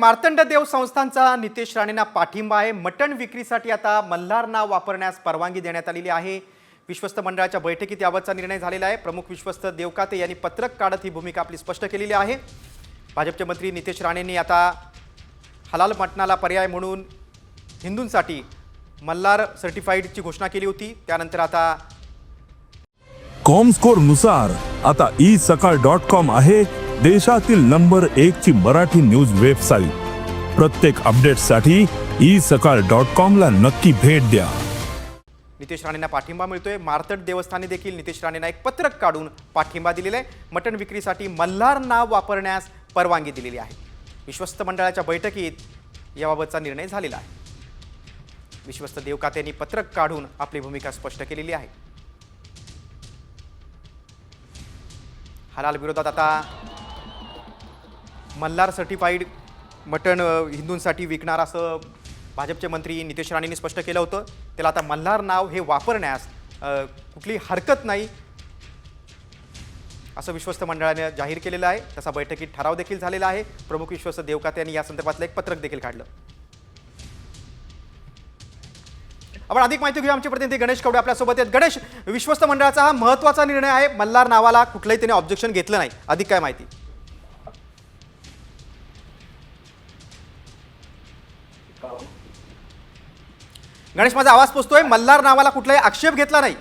मार्तंड देव संस्थांचा नितेश राणेंना पाठिंबा आहे. मटण विक्रीसाठी आता मल्हार नाव वापरण्यास परवानगी देण्यात आलेली आहे. विश्वस्त मंडळाच्या बैठकीत याबाबतचा निर्णय झालेला आहे. प्रमुख विश्वस्त देवकाते यांनी पत्रक काढत ही भूमिका आपली स्पष्ट केलेली आहे. भाजपचे मंत्री नितेश राणेंनी आता हलाल मटणाला पर्याय म्हणून हिंदूंसाठी मल्हार सर्टिफाईडची घोषणा केली होती. त्यानंतर आता कॉमस्कोरनुसार आता ई सकाळ डॉट कॉम आहे. देशातील नंबर एक ची मराठी न्यूज वेबसाईट. प्रत्येक अपडेटसाठी ई सकाळ डॉट कॉमला नक्की भेट द्या. नितेश राणेंना पाठिंबा मिळतोय. मार्तट देवस्थानी देखील नितेश राणेंना एक पत्रक काढून पाठिंबा दिलेला आहे मटण विक्रीसाठी मल्हार नाव वापरण्यास परवानगी दिलेली आहे. विश्वस्त मंडळाच्या बैठकीत याबाबतचा निर्णय झालेला आहे. विश्वस्त देवकात्यांनी पत्रक काढून आपली भूमिका स्पष्ट केलेली आहे. हलाल विरोधात आता मल्हार सर्टिफाईड मटण हिंदूंसाठी विकणार असं भाजपचे मंत्री नितेश राणेंनी स्पष्ट केलं होतं. त्याला आता मल्हार नाव हे वापरण्यास कुठली हरकत नाही असं विश्वस्त मंडळाने जाहीर केलेलं आहे. तसा बैठकीत ठराव देखील झालेला आहे. प्रमुख विश्वस्त देवकाते यांनी या संदर्भातलं एक पत्रक देखील काढलं. आपण अधिक माहिती घेऊया. आमचे प्रतिनिधी गणेश कवडे आपल्यासोबत आहेत. गणेश विश्वस्त मंडळाचा हा महत्त्वाचा निर्णय आहे. मल्हार नावाला कुठलंही त्याने ऑब्जेक्शन घेतलं नाही. अधिक काय माहिती? गणेश माझा आवाज पोचतोय. मल्हार नावाला कुठलाही आक्षेप घेतला नाही.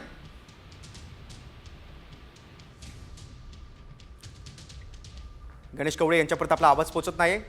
गणेश कवडे यांच्यापर्यंत आपला आवाज पोचत नाही